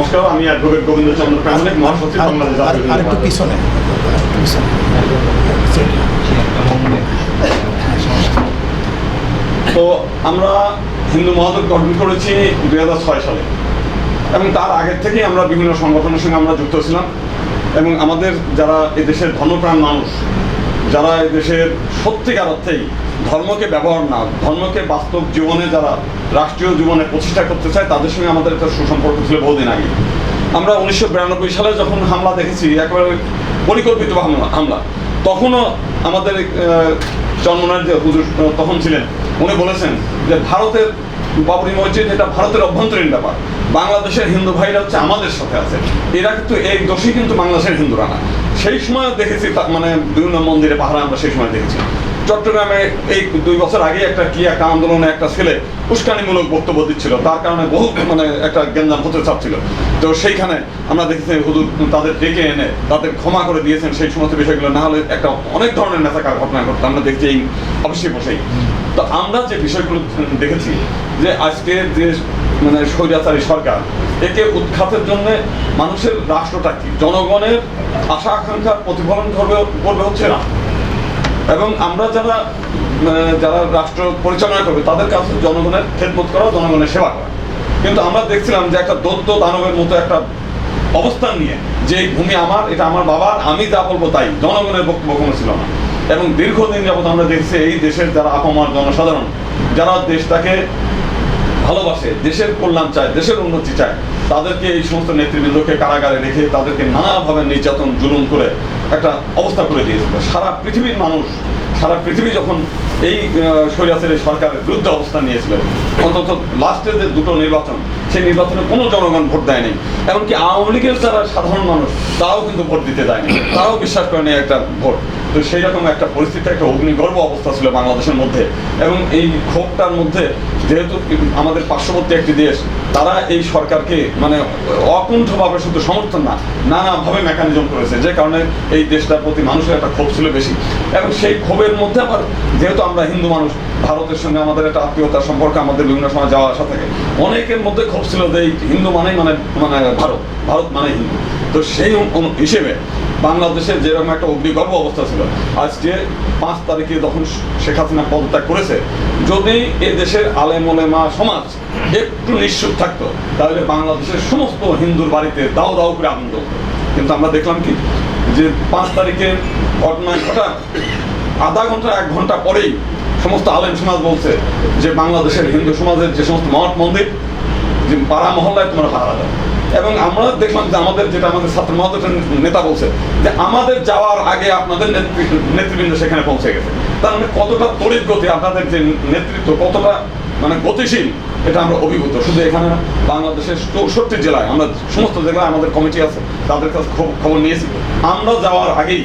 নমস্কার আমি অ্যাডভোকেট গোবিন্দ চন্দ্র প্রামাণিক মহাসচিব বাংলাদেশ আর- একটু পিছনে। তো আমরা হিন্দু মহাজোট গঠন করেছি দুই হাজার ছয় সালে। এবং তার আগের থেকেই আমরা বিভিন্ন সংগঠনের সঙ্গে আমরা যুক্ত ছিলাম। এবং আমাদের যারা এদেশের ধর্মপ্রাণ মানুষ যারা এদেশের সত্যিকার অর্থেই ধর্মকে ব্যবহার না ধর্মকে বাস্তব জীবনে যারা রাষ্ট্রীয় জীবনে প্রতিষ্ঠা করতে চায়, তাদের সঙ্গে আমাদের একটা সুসম্পর্ক ছিল বহুদিন আগে। আমরা উনিশশো বিরানব্বই সালে যখন হামলা দেখেছি, একেবারে পরিকল্পিত হামলা হামলা, তখনও আমাদের চন্মনার যে হুজুর তখন ছিলেন, উনি বলেছেন যে ভারতের বাবরি মসজিদ এটা ভারতের অভ্যন্তরীণ ব্যাপার। বাংলাদেশের হিন্দু ভাইরা হচ্ছে আমাদের সাথে আছে। এরা কিন্তু এই দোষী কিন্তু বাংলাদেশের হিন্দুরা না। সেই সময় দেখেছি মানে বিভিন্ন মন্দিরে পাহারা আমরা সেই সময় দেখেছি। চট্টগ্রামে এই দুই বছর আগে একটা কি একটা আন্দোলনে একটা ছেলে উস্কানিমূলক বক্তব্য দিচ্ছিল। তার কারণে বহু মানে একটা গেঞ্জাম হতে চাচ্ছিল। তো সেইখানে আমরা দেখেছি হুজুর তাদের ডেকে এনে, তাদের ক্ষমা করে দিয়েছেন সেই সমস্ত বিষয়গুলো। না হলে একটা অনেক ধরনের নেতাকার ঘটনা ঘটতো। আমরা দেখছি এই অবশ্যই বসেই। তো আমরা যে বিষয়গুলো দেখেছি যে আজকে যে মানে স্বৈরাচারী সরকার, একে উৎখাতের জন্য মানুষের রাষ্ট্রটা কি? জনগণের আশা আকাঙ্ক্ষার প্রতিফলন করবে করবে হচ্ছে না? এবং আমরা যারা যারা রাষ্ট্র পরিচালনা করবে, তাদের কাছে জনগণের খেদমত করা, জনগণের সেবা করা। কিন্তু আমরা দেখছিলাম যে একটা দত্ত দানবের মতো একটা অবস্থান নিয়ে, যে ভূমি আমার, এটা আমার বাবার, আমি যা বলব তাই, জনগণের বক্তব্য কোনো ছিল না। এবং দীর্ঘদিন যাবত আমরা দেখছি এই দেশের যারা আপামার জনসাধারণ, যারা দেশটাকে ভালোবাসে, দেশের কল্যাণ চায়, দেশের উন্নতি চায়, তাদেরকে এই সমস্ত নেতৃবৃন্দকে কারাগারে রেখে তাদেরকে নানাভাবে নির্যাতন, জুলুম করে একটা অবস্থা করে দিয়েছিল সারা পৃথিবীর মানুষ, সারা পৃথিবী যখন এই সরকারের বিরুদ্ধে অবস্থান নিয়েছিলেন অন্তত লাস্টের যে দুটো নির্বাচন সেই নির্বাচনে কোনো জনগণ ভোট দেয়নি। এমনকি আওয়ামী লীগের যারা সাধারণ মানুষ, তারাও কিন্তু ভোট দিতে দেয়নি। তারাও বিশ্বাস করেনি একটা ভোট। তো সেই রকম একটা পরিস্থিতি, একটা অগ্নিগর্ভ অবস্থা ছিল বাংলাদেশের মধ্যে। এবং এই ক্ষোভটার মধ্যে যেহেতু আমাদের পার্শ্ববর্তী একটি দেশ, তারা এই সরকারকে মানে অকুণ্ঠভাবে শুধু সমর্থন না, নানাভাবে মেকানিজম করেছে, যে কারণে এই দেশটার প্রতি মানুষের একটা ক্ষোভ ছিল বেশি। এবং সেই ক্ষোভের মধ্যে আবার যেহেতু আমরা হিন্দু মানুষ, ভারতের সঙ্গে আমাদের একটা আত্মীয়তার সম্পর্ক আমাদের বিভিন্ন সময় যাওয়া আসা থাকে অনেকের মধ্যে ক্ষোভ ছিল যে হিন্দু মানেই মানে মানে ভারত ভারত মানে হিন্দু। তো সেই হিসেবে বাংলাদেশের যেরকম একটা অগ্নিগর্ভ অবস্থা ছিল, আজকে পাঁচ তারিখে যখন শেখ হাসিনা পদত্যাগ করেছে, যদি এ দেশের আলেমা সমাজ একটু নিশ্চুপ থাকতো, তাহলে বাংলাদেশের সমস্ত হিন্দুর বাড়িতে দাও দাও করে আনন্দ কিন্তু আমরা দেখলাম কি, যে পাঁচ তারিখে ঘটনা ঘটা, আধা ঘণ্টা, এক ঘণ্টা পরেই সমস্ত আলেম সমাজ বলছে যে বাংলাদেশের হিন্দু সমাজের যে সমস্ত মঠ মন্দির, যে পাড়া মহল্লায় তোমরা ভাড়া দাও। এবং আমরা দেখলাম যে আমাদের যেটা আমাদের ছাত্র মহাদের নেতা বলছে যে আমাদের যাওয়ার আগে আপনাদের নেতৃ- নেতৃবৃন্দ সেখানে পৌঁছে গেছে। তার মানে কতটা তড়িৎ গতি আপনাদের যে নেতৃত্ব, কতটা মানে গতিশীল, এটা আমরা অভিভূত। শুধু এখানে বাংলাদেশের চৌষট্টি জেলায় আমরা সমস্ত জেলায় আমাদের কমিটি আছে, তাদের কাছে খবর নিয়েছি। আমরা যাওয়ার আগেই,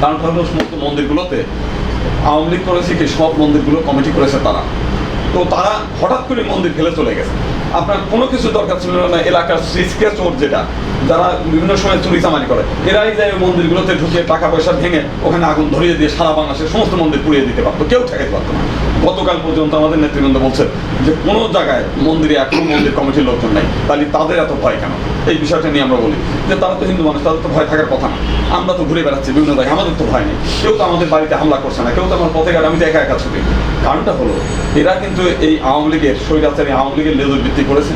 কারণ সমস্ত মন্দিরগুলোতে আওয়ামী লীগ করেছে সব মন্দিরগুলো কমিটি করেছে তারা। তো তারা হঠাৎ করে মন্দির ফেলে চলে গেছে। আপনার কোনো কিছু দরকার ছিল না এলাকার সিসকে চোর যেটা, যারা বিভিন্ন সময় চুরি চামারি করে। এরাই যায় মন্দিরগুলোতে ঢুকে টাকা পয়সা ভেঙে ওখানে আগুন ধরিয়ে দিয়ে সারা বাংলাদেশের সমস্ত মন্দির পুড়িয়ে দিতে পারতো। কেউ ঠেকাইতে পারতো না। গতকাল পর্যন্ত আমাদের নেতৃবৃন্দ বলছে যে, কোনো জায়গায় মন্দিরে এখনও মন্দির কমিটির লোকজন নেই। তাহলে তাদের এত ভয় কেন? এই বিষয়টা নিয়ে আমরা বলি যে, তারা তো হিন্দু মানুষ, তাদের তো ভয় থাকার কথা না। আমরা তো ঘুরে বেড়াচ্ছি বিভিন্ন জায়গায়, আমাদের তো ভয় নেই। কেউ তো আমাদের বাড়িতে হামলা করছে না, কেউ তো আমার পথে ঘাটে, আমি তো একা একা ছুটি। কারণটা হলো, এরা কিন্তু এই আওয়ামী লীগের, স্বৈরাচারী আওয়ামী লীগের লেজুর ভিত্তি করেছে।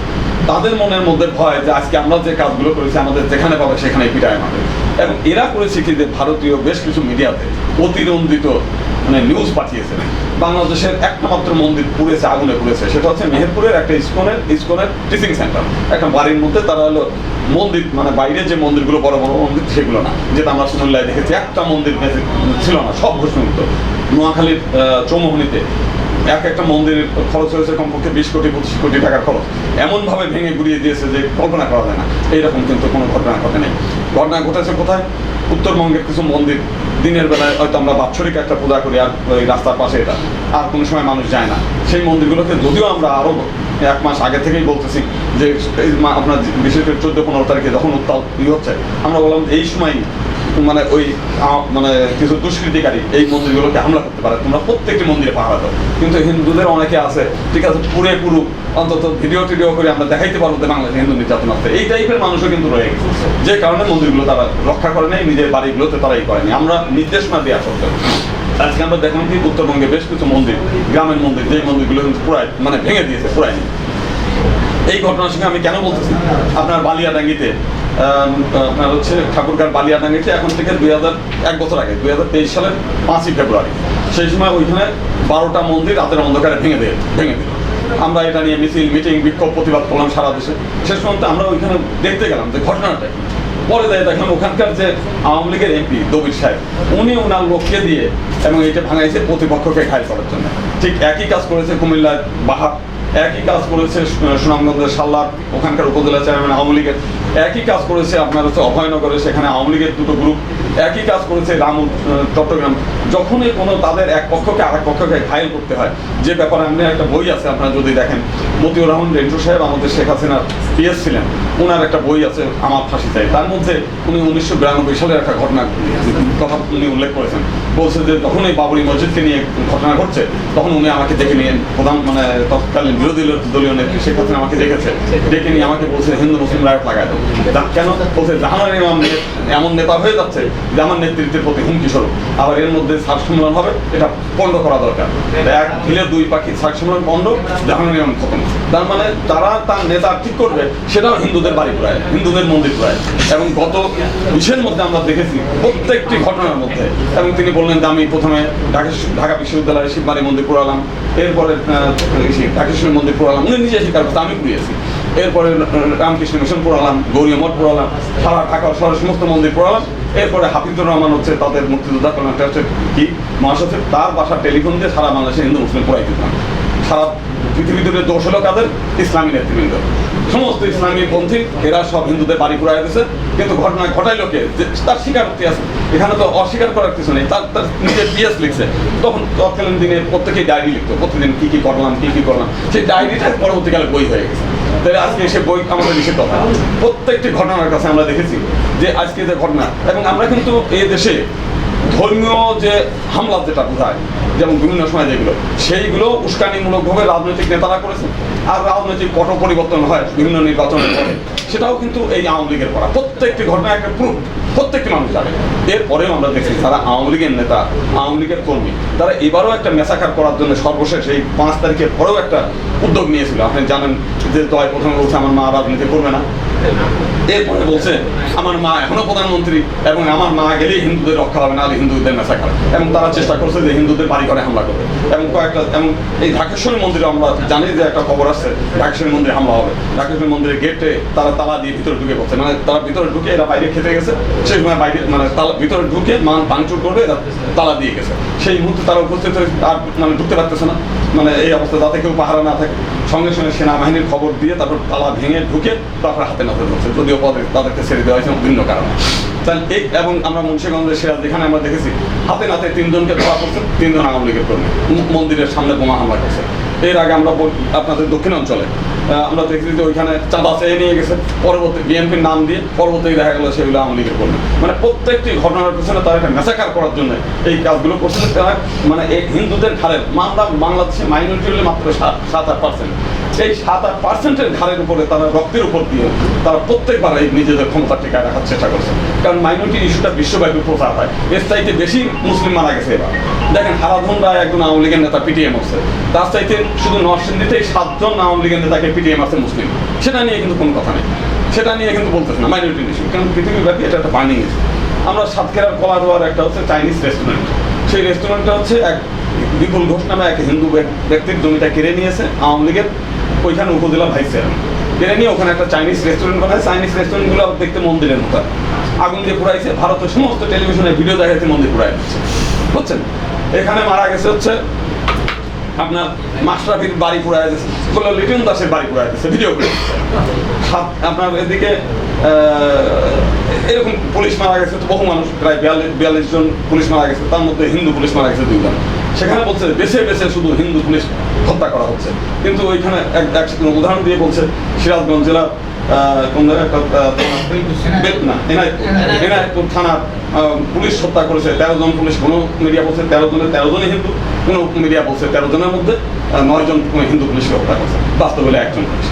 তাদের মনের মধ্যে ভয় যে আজকে আমরা যে কাজগুলো করেছি, আমাদের যেখানে পাবে সেখানে পিটায় মারবে এবং এরা করেছে কি যে ভারতীয় বেশ কিছু মিডিয়াতে অতিরঞ্জিত মানে নিউজ পাঠিয়েছে। বাংলাদেশের একটা মাত্র মন্দির পুড়েছে, আগুনে পুড়েছে। সেটা হচ্ছে মেহেরপুরের একটা ইস্কনের ইস্কনের টিচিং সেন্টার একটা বাড়ির মধ্যে তারা হলো মন্দির মানে বাইরে যে মন্দিরগুলো, বড় বড় মন্দির, সেগুলো না। যেটা আমরা সুন্দরলায় দেখেছি, একটা মন্দির ছিল না, সব ঘোষণিত নোয়াখালীর চৌমোহনীতে এক একটা মন্দিরের খরচ হয়েছে কমপক্ষে বিশ কোটি, পঁচিশ কোটি টাকার খরচ। এমনভাবে ভেঙে গুড়িয়ে দিয়েছে যে কল্পনা করা যায় না। এইরকম কিন্তু কোনো ঘটনা ঘটে নেই। ঘটনা ঘটেছে কোথায়? উত্তরবঙ্গের কিছু মন্দির, দিনের বেলায় হয়তো আমরা বাৎসরিক একটা পূজা করি আর ওই রাস্তার পাশে এটা। আর কোনো সময় মানুষ যায় না। সেই মন্দিরগুলোকে যদিও আমরা আরও এক মাস আগে থেকেই বলতেছি যে আপনার বিশেষ করে চোদ্দ, পনেরো তারিখে যখন উত্তাল ই হচ্ছে, আমরা বললাম এই সময় মানে ওই মানে কিছু দুষ্কৃতিকারী এই মন্দিরগুলোকে হামলা করতে পারে। তোমরা প্রত্যেকটি মন্দিরে পাহারা দাও। কিন্তু হিন্দুদের অনেকে আছে, ঠিক আছে পুরে পুরু অন্তত ভিডিও টিডিও করে আমরা দেখাইতে পারব যে বাংলাদেশে হিন্দু নির্যাতন আছে এই টাইপের মানুষও কিন্তু রয়ে গেছে। যে কারণে মন্দিরগুলো তারা রক্ষা করে নেই, নিজের বাড়িগুলোতে তারাই করেনি আমরা নির্দেশনা দেওয়া সত্ত্বেও। আজকে আমরা দেখলাম কি উত্তরবঙ্গে বেশ কিছু মন্দির, গ্রামের মন্দির যে মন্দিরগুলো কিন্তু পুরাই মানে ভেঙে দিয়েছে পুরাই এই ঘটনার সঙ্গে আমি কেন বলতেছি? আপনার বালিয়াডাঙ্গিতে আপনার হচ্ছে ঠাকুরগার বালিয়াডাঙ্গিতে এখন থেকে দুই হাজার এক বছর আগে, দুই হাজার তেইশ সালের পাঁচই ফেব্রুয়ারি। সেই সময় ওইখানে বারোটা মন্দির রাতের অন্ধকারে ভেঙে দিয়ে ভেঙে দিল। আমরা এটা নিয়ে মিছিল, মিটিং, বিক্ষোভ, প্রতিবাদ করলাম সারা দেশে। শেষ পর্যন্ত আমরা ওইখানে দেখতে গেলাম যে ঘটনাটা পরে যাই দেখলাম ওখানকার যে আওয়ামী লীগের এমপি দবির সাহেব, উনি ওনার লোককে দিয়ে এবং এটা ভাঙাইছে প্রতিপক্ষকে ঘায়ল করার জন্য। ঠিক একই কাজ করেছে কুমিল্লার বাহার, একই কাজ করেছে সুনামগঞ্জের সাল্লার, ওখানকার উপজেলা চেয়ারম্যান আওয়ামী লীগের। একই কাজ করেছে আপনার হচ্ছে অভয়নগরে, সেখানে আওয়ামী লীগের দুটো গ্রুপ একই কাজ করেছে রাম চট্টগ্রাম। যখনই কোনো তাদের এক পক্ষকে আর এক পক্ষকে ঘায়ল করতে হয়, যে ব্যাপারে আপনি একটা বই আছে, আপনারা যদি দেখেন, মতিউর রহমান, রেন্টু সাহেব, আমাদের শেখ হাসিনার পিএস ছিলেন ওনার একটা বই আছে, আমার ফাঁসি চাই। তার মধ্যে উনি উনিশশো বিরানব্বই সালের একটা ঘটনা, কথা উনি উল্লেখ করেছেন। বলছে যে যখন এই বাবরি মসজিদকে নিয়ে ঘটনা ঘটছে, তখন উনি আমাকে ডেকে নিয়ে, প্রধান মানে তৎকালীন বিরোধী দলীয় নেত্রী শেখ হাসিনা আমাকে দেখেছে ডেকে নিয়ে আমাকে বলছে, হিন্দু, মুসলিম রায়ট লাগাই দেবো কেন? বলছে, জাহানার ইমাম এমন নেতা হয়ে যাচ্ছে, যে আমার নেতৃত্বের প্রতি হুমকি স্বরূপ। আবার এর মধ্যে সার সম্মেলন হবে, এটা বন্ধ করা দরকার। এক ঢিলে দুই পাখি সার সম্মেলন বন্ধ জাহানার ইমাম খতম। তার মানে তারা তার নেতা ঠিক করবে সেটাও হিন্দুদের বাড়ি পুরায় হিন্দুদের মন্দির পুরায় এবং গত বিশের মধ্যে আমরা দেখেছি প্রত্যেকটি ঘটনার মধ্যে। এবং তিনি বললেন যে, আমি প্রথমে ঢাকা ঢাকা বিশ্ববিদ্যালয়ে শিববাড়ি মন্দির পুরালাম এরপরে ঢাকেশ্বরী মন্দির পুরালাম উনি নিজে স্বীকার করতে আমি পুড়িয়েছি এরপরে রামকৃষ্ণ মিশন পড়ালাম গৌরী মঠ পড়ালাম সারা ঢাকা শহরের সমস্ত মন্দির পড়ালাম এরপরে হাফিজুর রহমান হচ্ছে তাদের মুক্তিযোদ্ধা কল্যাণ ট্রাস্টের কি মহাসচিব তার বাসার টেলিফোন দিয়ে সারা বাংলাদেশে হিন্দু মুসলিম পড়াই দিতাম সারা পৃথিবীতে দোষ হলো কাদের? ইসলামী নেতৃবৃন্দ। সমস্ত ইসলামী পন্থী, এরা সব হিন্দুদের বাড়ি পুরাই দিয়েছে কিন্তু ঘটনা ঘটাইলো কে? তার স্বীকারোক্তি আছে। এখানে তো অস্বীকার করার কিছু নেই। তার তার নিজের পিএস লিখছে। তখন তৎকালীন দিনে প্রত্যেকেই ডায়েরি লিখতো। প্রতিদিন কি কি করলাম, কি কি করলাম। সেই ডায়েরিটা পরবর্তীকালে বই হয়ে গেছে। তাহলে আজকে সে বই আমাদের নিষেধ কথা। প্রত্যেকটি ঘটনার কাছে আমরা দেখেছি যে আজকে যে ঘটনা। এবং আমরা কিন্তু এই দেশে ধর্মীয় যে হামলা যেটা বোঝায় যেমন বিভিন্ন সময় যেগুলো, সেইগুলো উস্কানিমূলকভাবে রাজনৈতিক নেতারা করেছে। আর রাজনৈতিক পট পরিবর্তন হয় বিভিন্ন নির্বাচনের পরে। সেটাও কিন্তু এই আওয়ামী লীগের করা। প্রত্যেকটি ঘটনা একটা প্রুফ প্রত্যেকটি মানুষ জানে। এরপরেও আমরা দেখছি তারা আওয়ামী লীগের নেতা, আওয়ামী লীগের কর্মী, তারা এবারও একটা মেসাকার করার জন্য সর্বশেষ এই পাঁচ তারিখের পরেও একটা উদ্যোগ নিয়েছিল। আপনি জানেন যে দয় প্রথমে বলছে, আমার মা রাজনীতি করবে না। এরপরে বলছে, আমার মা এখনও প্রধানমন্ত্রী এবং আমার মা গেলেই হিন্দুদের রক্ষা হবে না হিন্দুদের মেসাকার এবং তারা চেষ্টা করছে যে হিন্দুদের বাড়ি করে হামলা করবে এবং কয়েকটা, এবং এই ঢাকেশ্বরী মন্দিরে আমরা জানি যে একটা খবর আছে, ঢাকেশ্বরী মন্দিরে হামলা হবে। ঢাকেশ্বরী মন্দিরের গেটে তারা তালা দিয়ে ভিতরে ঢুকে পড়ছে। মানে তারা ভিতরে ঢুকে এরা বাইরে খেতে গেছে। সেই সময় বাইরে মানে তালা, ভিতরে ঢুকে মান ভাঙচুর করবে, এরা তালা দিয়ে গেছে। সেই মুহূর্তে তারা উপস্থিত হয়ে আর মানে ঢুকতে পারতেছে না। মানে এই অবস্থা, যাতে কেউ পাহারা না থাকে। সঙ্গে সঙ্গে সেনাবাহিনীর খবর দিয়ে তারপর তালা ভেঙে ঢুকে তারপর হাতে যদিও তাদেরকে ছেড়ে দেওয়া হয়েছে ভিন্ন কারণে। এই এবং আমরা মুন্সিগঞ্জের সিরাজ যেখানে আমরা দেখেছি, হাতে নাতে তিনজনকে ধরা করছে, তিনজন আওয়ামী লীগের কর্মী। মন্দিরের সামনে বোমা হামলা করছে। এর আগে আমরা আপনাদের আমরা দেখেছি যে ওইখানে চাঁদা চেয়ে নিয়ে গেছে, পরবর্তী বিএনপির নাম দিয়ে পরবর্তী দেখা গেলো সেগুলো আওয়ামী লীগের কর্মী। মানে প্রত্যেকটি ঘটনার পিছনে তারা একটা মেসাকার করার জন্য এই কাজগুলো করছে। মানে এই হিন্দুদের ঘাড়ের আমরা বাংলাদেশে মাইনরিটি হলে মাত্র সাত সাত আট পার্সেন্ট এই সাত আট পার্সেন্টের ঘাড়ের উপরে তারা রক্তের উপর দিয়ে তারা প্রত্যেকবার এই নিজেদের ক্ষমতা টিকায় রাখার চেষ্টা করছে। কারণ মাইনরিটি ইস্যুটা বিশ্বব্যাপী প্রচার হয়। এর চাইতে বেশি মুসলিম মারা গেছে এবার। দেখেন হারাধন রায় একজন আওয়ামী লীগের নেতা পিটিএম আছে। তার চাইতে শুধু নরসিংদীতেই সাতজন আওয়ামী লীগের নেতাকে পিটিএম আছে মুসলিম। সেটা নিয়ে কিন্তু কোনো কথা নেই। সেটা নিয়ে কিন্তু বলতেছে না মাইনরিটি ইস্যু কারণ পৃথিবীব্যাপী এটা একটা বার্নিং ইস্যু আমরা সাতক্ষীরার কলারোয়ার একটা হচ্ছে চাইনিজ রেস্টুরেন্ট সেই রেস্টুরেন্টটা হচ্ছে এক বিপুল ঘোষ নামে এক হিন্দু ব্যক্তির জমিটা কেড়ে নিয়েছে আওয়ামী লীগের। ওইখানে উপজেলা ভাইস চেয়ারম্যান কেড়ে নিয়ে ওখানে একটা চাইনিজ রেস্টুরেন্ট বানায়। চাইনিজ রেস্টুরেন্টগুলো দেখতে মন্দিরের মতো আগুন দিয়ে পুরাইছে ভারতের সমস্ত টেলিভিশনে ভিডিও দেখাচ্ছে মন্দির পুরাই বুঝছেন? এখানে মারা গেছে হচ্ছে আপনার মাশরাফির বাড়ি পুরাই দিচ্ছে বলল, লিটন দাসের বাড়ি পুরাই দিচ্ছে ভিডিও করে আপনার এদিকে এরকম পুলিশ মারা গেছে। তো বহু মানুষ, প্রায় বিয়াল্লিশ জন পুলিশ মারা গেছে। তার মধ্যে হিন্দু পুলিশ মারা গেছে দুইজন। সেখানে বলছে বেছে বেছে শুধু হিন্দু পুলিশ হত্যা করা হচ্ছে। কিন্তু ওইখানে এক উদাহরণ দিয়ে বলছে সিরাজগঞ্জ জেলার কোন এনায়তপুর থানার পুলিশ হত্যা করেছে। তেরো জন পুলিশ কোনো মিডিয়া বলছে তেরো জনের তেরো জনই হিন্দু কোনো মিডিয়া বলছে তেরো জনের মধ্যে নয় জন হিন্দু পুলিশকে হত্যা করছে। বাস্তবে একজন পুলিশ।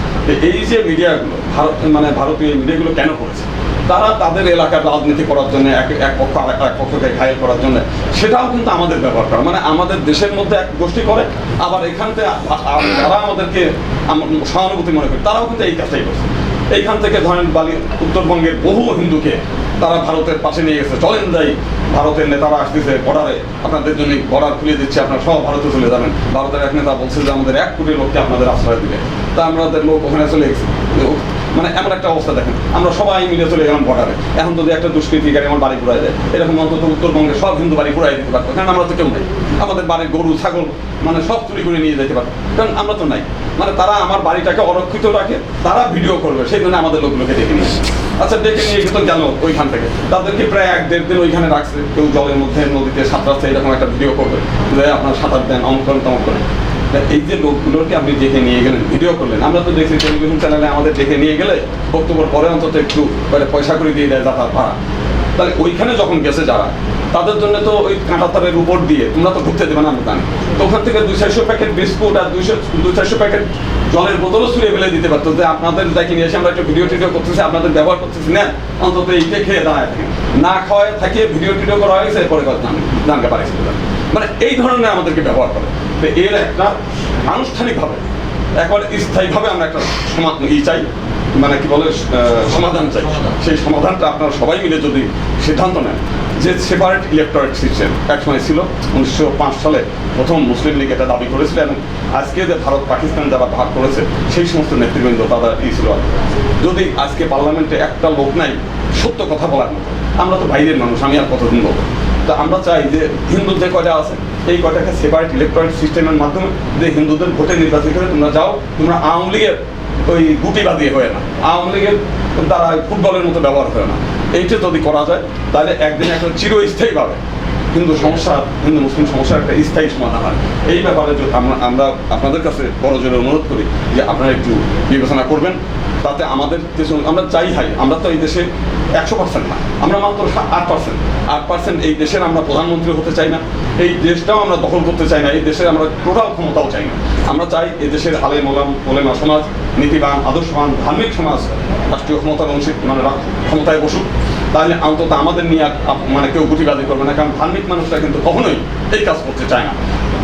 এই যে মিডিয়াগুলো ভারত মানে ভারতীয় মিডিয়াগুলো কেন করেছে? তারা তাদের এলাকার রাজনীতি করার জন্য, এক এক পক্ষ আর এক পক্ষকে ঘায়ল করার জন্য, সেটাও কিন্তু আমাদের ব্যবহার করা। মানে আমাদের দেশের মধ্যে এক গোষ্ঠী করে, আবার এখান থেকে যারা আমাদেরকে সহানুভূতি মনে করে, তারাও কিন্তু এই কাজটাই করছে। এইখান থেকে ধরেন বালি, উত্তরবঙ্গের বহু হিন্দুকে তারা ভারতের পাশে নিয়ে গেছে। চলেন যাই, ভারতের নেতারা আসতেছে বর্ডারে, আপনাদের জন্য বর্ডার খুলে দিচ্ছে, আপনারা সব ভারতে চলে যাবেন। ভারতের এক নেতা বলছে যে আমাদের এক কোটি লোককে আপনাদের আশ্রয় দিবে। তা আমাদের লোক ওখানে চলে গেছে। মানে এমন একটা অবস্থা দেখেন। আমরা সবাই মিলে চলে গেলাম বর্ডারে এখন যদি একটা দুষ্কৃতিকারী আমার বাড়ি ঘুরাই দেয়, এরকম অন্তত উত্তরবঙ্গে সব হিন্দু বাড়ি ঘুরাই দিতে পারতো। কারণ আমরা তো কেউ নাই। আমাদের বাড়ির গরু, ছাগল মানে সব চুরি করে নিয়ে যেতে পারতো। কারণ আমরা তো নাই। মানে তারা আমার বাড়িটাকে অরক্ষিত রাখে, তারা ভিডিও করবে। সেই জন্য আমাদের লোকগুলোকে ডেকে নিয়ে আচ্ছা ডেকে নিয়ে কিন্তু গেল ওইখান থেকে। তাদেরকে প্রায় এক দেড় দিন ওইখানে রাখছে। কেউ জলের মধ্যে, নদীতে, সাঁতরাচ্ছে, এরকম একটা ভিডিও করবে। যে আপনার সাঁতার দেন, অমুক করেন, তমুক করেন। তা এই যে লোকগুলোকে আপনি দেখে নিয়ে গেলেন, ভিডিও করলেন, আমরা তো দেখছি টেলিভিশন চ্যানেলে আমাদের ডেকে নিয়ে গেলে বক্তব্যের পরে অন্তত একটু পয়সা করে দিয়ে দেয় যাতায়াত ভাড়া। তাহলে ওইখানে যখন গেছে যারা, তাদের জন্য তো ওই কাঁটাতারের উপর দিয়ে তোমরা তো ঘুরতে দেবে না জানি তো ওখান থেকে দুই চারশো প্যাকেট বিস্কুট আর দুইশো, দুই চারশো প্যাকেট জলের বোতলও ছুঁড়ে ফেলে দিতে পারতো। যে আপনাদের দেখে নিয়ে এসে আমরা একটু ভিডিও টিডিও করতেছি, আপনাদের ব্যবহার করতেছি। না অন্তত এইটা খেয়ে দাঁড়ায় না খাওয়ায় থাকিয়ে ভিডিও টিডিও করা হয়েছে এরপরে কথা জানতে পারছি মানে এই ধরনের আমাদেরকে ব্যবহার করে। এর একটা আনুষ্ঠানিকভাবে একবার স্থায়ীভাবে আমরা একটা সমাধান ই চাই মানে কি বলে সমাধান চাই। সেই সমাধানটা আপনারা সবাই মিলে যদি সিদ্ধান্ত নেন যে সেপারেট ইলেকট্রনিক সিস্টেম একসময় ছিল উনিশশো পাঁচ সালে প্রথম মুসলিম লীগ এটা দাবি করেছিল এবং আজকে যে ভারত পাকিস্তান যারা ভাগ করেছে সেই সমস্ত নেতৃবৃন্দ তারা ই ছিল। যদি আজকে পার্লামেন্টে একটা লোক নাই সত্য কথা বলার মতো আমরা তো বাইরের মানুষ আমি আর কতদিন বলব? তা আমরা চাই যে হিন্দু যে কয়টা আছে এই কয়টাকে সেপারেট ইলেকট্রনিক সিস্টেমের মাধ্যমে যে হিন্দুদের ভোটে নির্বাচিত করে তোমরা যাও, তোমরা আওয়ামী লীগের ওই গুটি বাদিয়ে হয়ে না। আওয়ামী লীগের দ্বারা ফুটবলের মতো ব্যবহার হয় না। এইটা যদি করা যায়, তাহলে একদিন একটা চিরস্থায়ীভাবে হিন্দু সমস্যা, হিন্দু মুসলিম সমস্যার একটা স্থায়ী সমাধান হয়। এই ব্যাপারে আমরা আমরা আপনাদের কাছে বড় জোরে অনুরোধ করি যে আপনারা একটু বিবেচনা করবেন। তাতে আমাদের কিছু আমরা চাই হাই আমরা তো এই দেশে একশো পার্সেন্ট না, আমরা মাত্র আট পার্সেন্ট আট পার্সেন্ট এই দেশের আমরা প্রধানমন্ত্রী হতে চাই না, এই দেশটাও আমরা দখল করতে চাই না, এই দেশের আমরা টোটাল ক্ষমতাও চাই না। আমরা চাই এই দেশের আলে মোলাম, ওলেমা সমাজ, নীতিবান, আদর্শবান, ধার্মিক সমাজ, রাষ্ট্রীয় ক্ষমতার অংশী মানে ক্ষমতায় বসুক। তাহলে অন্তত আমাদের নিয়ে মানে কেউ গুটিবাজি করবে না, কারণ ধার্মিক মানুষরা কিন্তু কখনোই এই কাজ করতে চায় না।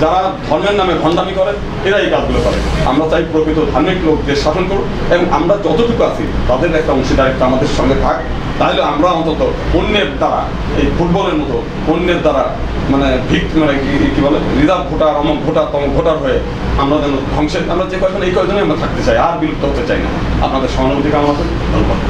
যারা ধর্মের নামে ভণ্ডামি করে এরা এই কাজগুলো করে। আমরা চাই প্রকৃত ধার্মিক লোক দেশ শাসন করুক এবং আমরা যতটুকু আছি, তাদের একটা অংশীদারিত্ব আমাদের সঙ্গে থাক। তাহলে আমরা অন্তত অন্যের দ্বারা, এই ফুটবলের মতো অন্যের দ্বারা মানে ভিক মানে কি- বলে, রিজার্ভ ভোটার, অমক ভোটার, তমক ভোটার হয়ে আমরা যেন ধ্বংসের, আমরা যে কয়জন, এই কয়জনে আমরা থাকতে চাই, আর বিলুপ্ত হতে চাই না। আপনাদের সহানুভূতি কামনা করি। ধন্যবাদ।